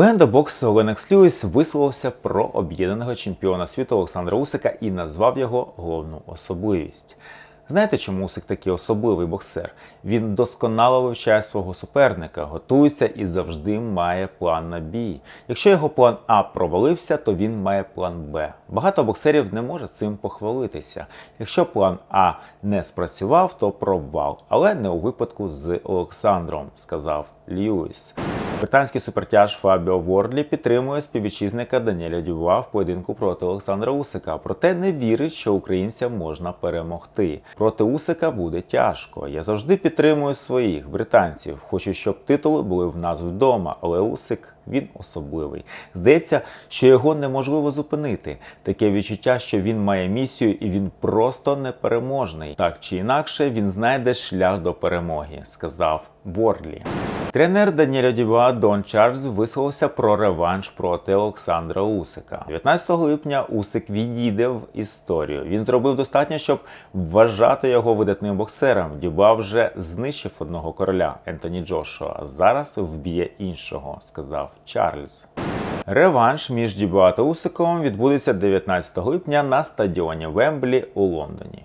Легенда боксу Ленекс Льюіс висловився про об'єднаного чемпіона світу Олександра Усика і назвав його головну особливість. Знаєте, чому Усик такий особливий боксер? Він досконало вивчає свого суперника, готується і завжди має план на бій. Якщо його план А провалився, то він має план Б. Багато боксерів не може цим похвалитися. Якщо план А не спрацював, то провал, але не у випадку з Олександром, сказав Льюіс. Британський супертяж Фабіо Вордлі підтримує співвітчизника Даніеля Дюва в поєдинку проти Олександра Усика, проте не вірить, що українцям можна перемогти. Проти Усика буде тяжко. Я завжди підтримую своїх британців. Хочу, щоб титули були в нас вдома, але Усик він особливий. Здається, що його неможливо зупинити. Таке відчуття, що він має місію і він просто непереможний. Так чи інакше, він знайде шлях до перемоги, сказав Вордлі. Тренер Даніеля Дюбуа Дон Чарльз висловився про реванш проти Олександра Усика. 19 липня Усик відійде в історію. Він зробив достатньо, щоб вважати його видатним боксером. Дюба вже знищив одного короля Ентоні Джошуа. Зараз вб'є іншого, сказав Чарльз. Реванш між Дюбуа та Усиком відбудеться 19 липня на стадіоні Вемблі у Лондоні.